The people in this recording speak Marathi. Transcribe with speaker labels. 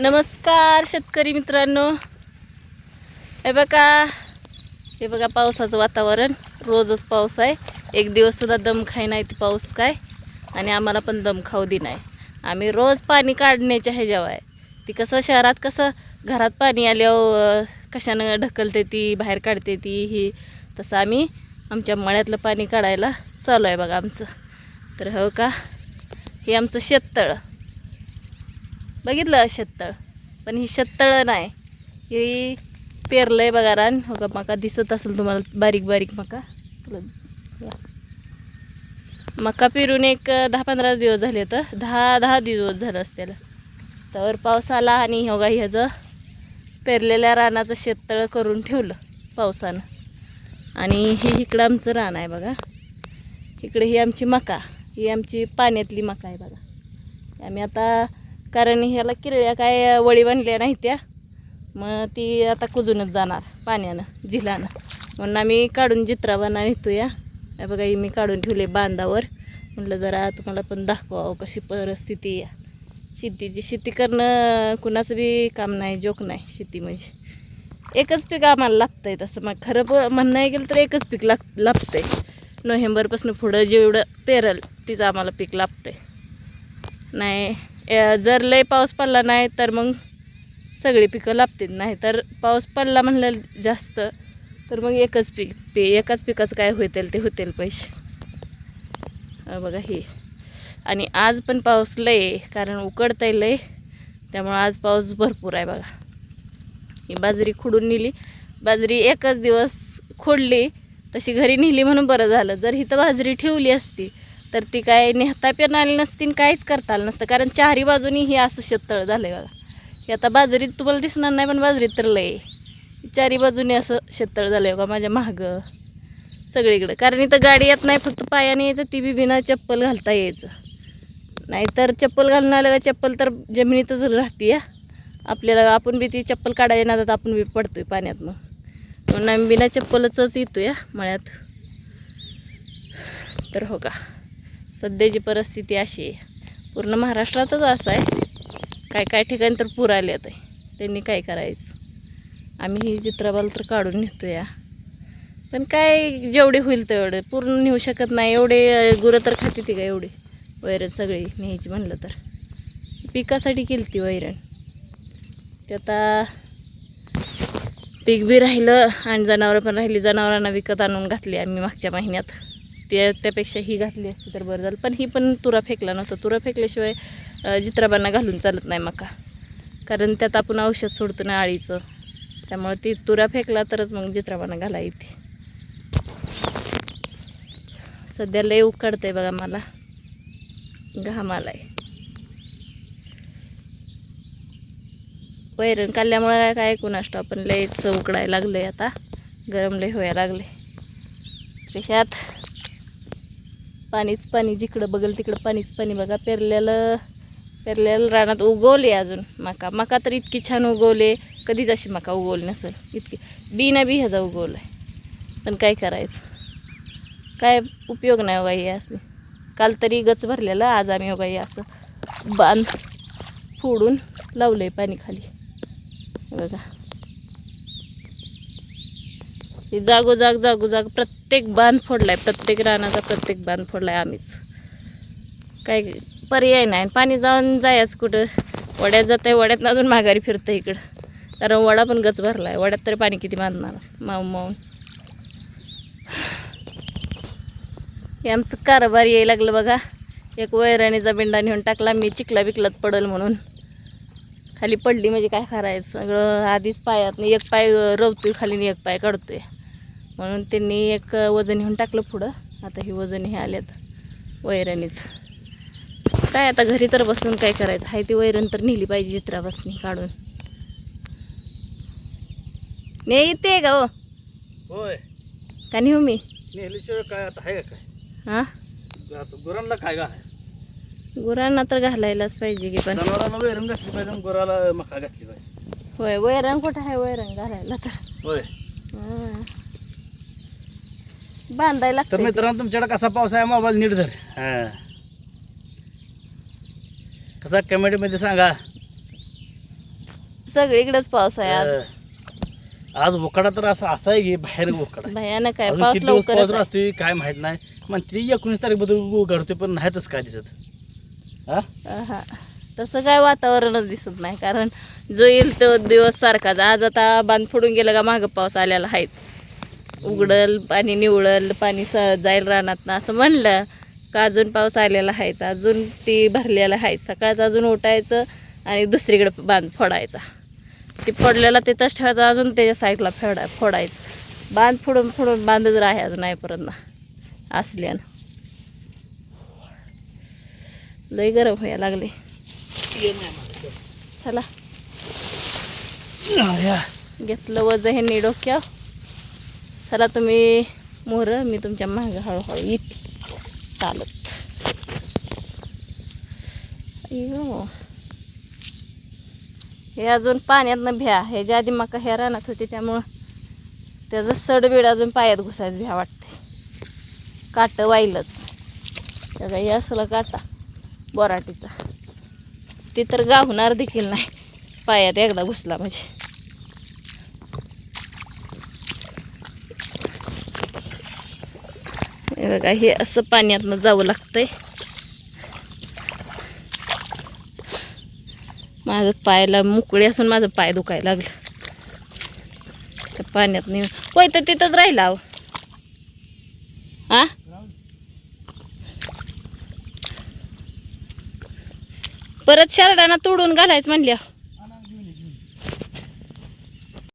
Speaker 1: नमस्कार शेतकरी मित्रांनो. हे बघा हे बघा पावसाचं वातावरण. रोजच पाऊस आहे. एक दिवससुद्धा दम खाई नाही ते पाऊस काय. आणि आम्हाला पण दम खाऊ दे नाही. आम्ही रोज पाणी काढण्याच्या ह्याच्यावर आहे. ती कसं शहरात कसं घरात पाणी आल्यावर कशानं ढकलते ती बाहेर काढते ती ही. तसं आम्ही आमच्या मळ्यातलं पाणी काढायला चालू आहे बघा आमचं. तर हो का? हे आमचं शेततळ. बघितलं शेततळ पण ही शेततळ नाही. ही पेरलं आहे बघा रान. हो का मका दिसत असेल तुम्हाला बारीक बारीक मका. मका पेरून एक दहा पंधरा दिवस झाले तर दहा दहा दिवस झालं असत्याला तर पाऊस आला आणि हो का ह्याचं पेरलेल्या रानाचं शेततळ करून ठेवलं पावसानं. आणि हे इकडं आमचं रान आहे बघा. इकडे ही आमची मका ही आमची पाण्यातली मका आहे बघा. आम्ही आता कारण ह्याला किरड्या काय वळी बांधल्या नाही त्या. मग ती आता कुजूनच जाणार पाण्यानं झिलानं म्हणून आम्ही काढून जित्रा बना नेतो या हे बघा ही मी काढून ठेवले बांधावर. म्हटलं जरा तुम्हाला पण दाखवावं कशी परिस्थिती आहे. शेतीची शेती करणं कुणाचं बी काम नाही जोक नाही शेती म्हणजे. एकच पीक आम्हाला लागतंय तसं. मग खरं प म्हणणं गेलं तर एकच पीक लाग लागतंय. नोव्हेंबरपासून पुढं जेवढं पेरल तिचं आम्हाला पीक लागतंय. नाही जर लय पाऊस पडला नाही तर मग सगळी पिकं लाभतील नाही तर पाऊस पडला म्हणलं जास्त तर मग एकच पीक ते एकाच पिकाचं काय होतील ते होतील पैसे. बघा हे. आणि आज पण पाऊस लय आहे, कारण उकडतंय लय. त्यामुळं आज पाऊस भरपूर आहे बघा. ही बाजरी खुडून नेली. बाजरी एकच दिवस खोडली तशी घरी नेली म्हणून बरं झालं. जर इथं बाजरी ठेवली असती तर ती काय नेहता पण आली नसती आणि काहीच करता आलं नसतं. कारण चारही बाजूनी हे असं शेततळ झालं आहे बघा. हे आता बाजरीत तुम्हाला दिसणार नाही पण बाजरीत तर लय. चारी बाजूने असं शेततळ झालं आहे बघा माझ्या मागं. सगळीकडं. कारण इथं गाडी येत नाही फक्त पायाने यायचं ती बी बिना चप्पल घालता यायचं. नाहीतर चप्पल घालून आलं का चप्पल तर जमिनीतच राहते या आपल्याला आपण बी ती चप्पल काढायला ना तर आपण बी पडतोय पाण्यात मग म्हणून आम्ही बिना चप्पलच येतो या मळ्यात. तर हो का. सध्याची परिस्थिती अशी आहे. पूर्ण महाराष्ट्रातच असं आहे. काय काय ठिकाणी तर पूर आले आहे त्यांनी काय करायचं? आम्ही ही चित्रबाल तर काढून नेतो या पण काय जेवढे होईल तेवढे. पूर्ण नेऊ शकत नाही. एवढे गुरं तर खाते ती का एवढे? वैरण सगळी न्यायची म्हणलं तर. पिकासाठी केली ती वैरण. ते आता पीक बी राहिलं आणि जनावरं पण राहिली. जनावरांना विकत आणून घातली आम्ही मागच्या महिन्यात. ते त्यापेक्षा ही घातली असती तर बरं झालं. पण ही पण तुरा फेकला नव्हता. तुरा फेकल्याशिवाय जित्राबांना घालून चालत नाही मका. कारण त्यात आपण औषध सोडतो ना आळीचं. त्यामुळे ती तुरा फेकला तरच मग जित्राबांना घाला येते. सध्या लय आहे बघा मला. घाम आहे वैरण काढल्यामुळे काय कुणाष्ट आपण. लयच उकडायला लागलंय आता. गरम लय व्हायला लागले तर ह्यात पाणीच पाणी जिकडं बघल तिकडं पाणीच पाणी बघा. पेरलेलं पेरलेलं रानात उगवले अजून मका. मका तर इतकी छान उगवले कधीच अशी मका उगवली नसेल. इतकी. बी ना बी ह्याचा उगवला आहे पण काय करायचं? काय उपयोग नाही हो उगाई असं काल तरी गच भरलेलं आज आम्ही हो उगाई असं बांध फोडून लावलं आहे पाणी खाली. बघा. जागोजाग जागोजाग प्रत्येक बांध फोडलाय. प्रत्येक रानाचा प्रत्येक बांध फोडलाय आम्हीच. काय पर्याय नाही. आणि पाणी जाऊन जायच कुठं? वड्यात जात आहे वड्यात अजून माघारी फिरतं इकडं. कारण वडा पण गच भरला आहे वड्यात तरी पाणी किती बांधणार माऊ मावून हे आमचं कारभार यायला लागलं बघा. एक वैरणीचा बिंडा नेऊन टाकला. मी चिकला बिकलात पडल म्हणून. खाली पडली म्हणजे काय करायचं? सगळं आधीच पायात एक पाय रवतोय खाली एक पाय काढतोय. म्हणून त्यांनी एक वजन घेऊन टाकलं पुढं. आता ही वजन हे आल्यात वैरणीच. काय आता घरी तर बसून काय करायचं? हाय ती वैरण तर नेली पाहिजे चित्रापासून काढून. ने येते का हो
Speaker 2: होय.
Speaker 1: का नेऊ मी?
Speaker 2: नेहलीशिवाय काय आता आहे का
Speaker 1: हां?
Speaker 2: गुरांना काय
Speaker 1: गुरांना तर घालायलाच पाहिजे की पण.
Speaker 2: जनावरांना वैरण घातली पाहिजे आणि गुराला मका घातली पाहिजे.
Speaker 1: होय वैरण कुठं आहे वैरण घालायला तर.
Speaker 2: होय.
Speaker 1: हां. बांधायला
Speaker 2: तर
Speaker 1: ते.
Speaker 2: मित्रांनो तुमच्याकडे कसा पाऊस आहे? मोबाईल नीट धर. हा. कसा कमेंटमध्ये सांगा.
Speaker 1: सगळीकडेच पाऊस आहे आज.
Speaker 2: आज उकाडा तर असा असा आहे की बाहेर उकाडा.
Speaker 1: भयानक आहे. पाऊस.
Speaker 2: राहतोय काय माहीत नाही. म्हणते एकोणीस तारीखबद्दल घडतोय पण नाहीतच काय दिसत. हा?
Speaker 1: तसं काय वातावरणच दिसत नाही कारण जो येईल तो दिवस सारखाच. आज आता बांध फोडून गेलं का मागं पाऊस आलेला आहेच उघडल पाणी निवळल पाणी स जाईल रानात ना असं म्हणलं. का अजून पाऊस आलेला आहेच अजून ती भरलेलं आहेच सकाळचं अजून उठायचं आणि दुसरीकडे बांध फोडायचा. ती फोडलेला तिथंच ठेवायचं अजून त्याच्या साईडला फेडा फोडायचं. बांध फोडून फोडून बांधच राहायचं नाही परत ना असल्यानं लय गरम व्हायला लागले. चला. घेतलं वज हे नी डोक्यावर. चला तुम्ही मोर मी तुमच्या मागं हळूहळू येते. चालत. हे अजून पाण्यातनं भ्या. हे ज्या आधी मका ह्या रानात होती त्यामुळं त्याचं सडबीड अजून पायात घुसायचं भ्या वाटते काट वाईलच त्याचा हे असला काटा बोराटीचा. ती तर गावणार देखील नाही. पायात एकदा घुसला म्हणजे. हे बघा हे असं पाण्यातनं जावं लागतंय. माझं पायाला मोकळी असून माझं पाय दुखायला लागलं. त्या पाण्यात नाही होय तर तिथंच राहिला अहो. हा परत शरडाना तोडून घालायचं म्हणल्या